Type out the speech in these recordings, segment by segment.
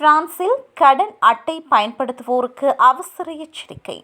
பிரான்சில் கடன் அட்டை பயன்படுத்துவோருக்கு அவசர எச்சரிக்கை.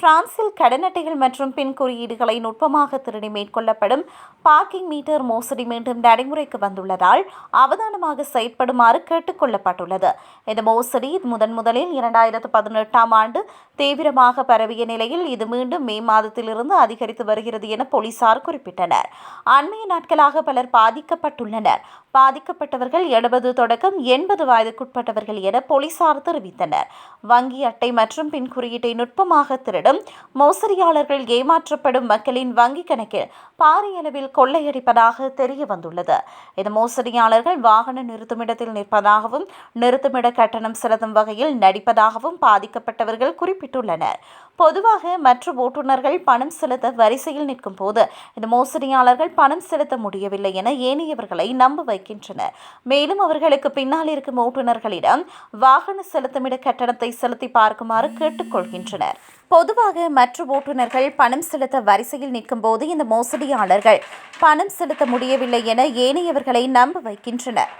பிரான்சில் கடன் அட்டைகள் மற்றும் பின் குறியீடுகளை நுட்பமாக திருடி மேற்கொள்ளப்படும் பார்க்கிங் மீட்டர் மோசடி மீண்டும் நடைமுறைக்கு வந்துள்ளதால் அவதானமாக செயற்படுமாறு கேட்டுக்கொள்ளப்பட்டுள்ளது இந்த மோசடி முதன் முதலில் இரண்டாயிரத்து பதினெட்டாம் ஆண்டு தீவிரமாக பரவிய நிலையில் இது மீண்டும் மே மாதத்திலிருந்து அதிகரித்து வருகிறது என போலீசார் குறிப்பிட்டனர். அண்மைய நாட்களாக பலர் பாதிக்கப்பட்டுள்ளனர். பாதிக்கப்பட்டவர்கள் எழுபது தொடக்கம் எண்பது வயதுக்குட்பட்டவர்கள் என போலீசார் தெரிவித்தனர். வங்கி அட்டை மற்றும் பின் குறியீட்டை நுட்பமாக திருட திருடும் மோசடியாளர்கள் ஏமாற்றப்படும் மக்களின் வங்கிக் கணக்கில் பாரிய அளவில் கொள்ளையடிப்பதாக தெரிய வந்துள்ளது இந்த மோசடியாளர்கள் வாகன நிறுத்துமிடத்தில் நிற்பதாகவும் நிறுத்துமிட கட்டணம் செலுத்தும் வகையில் நடிப்பதாகவும் பாதிக்கப்பட்டவர்கள் குறிப்பிட்டுள்ளனர். பொதுவாக மற்ற ஓட்டுநர்கள் பணம் செலுத்த வரிசையில் நிற்கும் போது இந்த மோசடியாளர்கள் பணம் செலுத்த முடியவில்லை என ஏனையவர்களை நம்ப வைக்கின்றனர். மேலும் அவர்களுக்கு பின்னால் இருக்கும் ஓட்டுநர்களிடம் வாகன செலுத்துமிட கட்டணத்தை செலுத்தி பார்க்குமாறு கேட்டுக்கொள்கின்றனர். பொதுவாக மற்ற ஓட்டுநர்கள் பணம் செலுத்த வரிசையில் நிற்கும் போது இந்த மோசடியாளர்கள் பணம் செலுத்த முடியவில்லை என ஏனையவர்களை நம்ப வைக்கின்றனர்.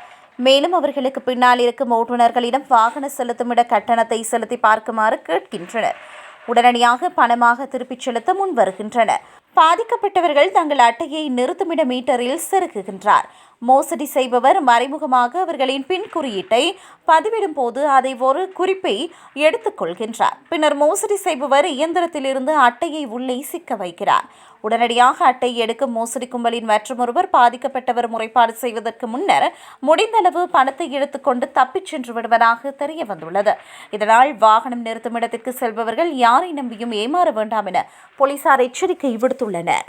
மேலும் அவர்களுக்கு பின்னால் இருக்கும் ஓட்டுநர்களிடம் வாகன செலுத்துமிட கட்டணத்தை செலுத்தி பார்க்குமாறு கேட்கின்றனர். உடனடியாக பணமாக திருப்பிச் செலுத்த முன் வருகின்றனர் பாதிக்கப்பட்டவர்கள் தங்கள் அட்டையை நிறுத்துமிட மீட்டரில் செருகுகின்றார். மோசடி செய்பவர் மறைமுகமாக அவர்களின் பின் குறியீட்டை பதிவிடும் போது அதை ஒரு குறிப்பை எடுத்துக்கொள்கின்றார். பின்னர் மோசடி செய்பவர் இயந்திரத்திலிருந்து அட்டையை உள்ளே சிக்க வைக்கிறார். உடனடியாக அட்டை எடுக்கும் மோசடி கும்பலின் மற்றொருவர் பாதிக்கப்பட்டவர் முறைப்பாடு செய்வதற்கு முன்னர் முடிந்தளவு பணத்தை எடுத்துக்கொண்டு தப்பிச் சென்று விடுவதாக தெரிய வந்துள்ளது. இதனால் வாகனம் நிறுத்தும் இடத்திற்கு செல்பவர்கள் யாரை நம்பியும் ஏமாற வேண்டாம் என போலீசார் எச்சரிக்கை விடுத்துள்ளனர்.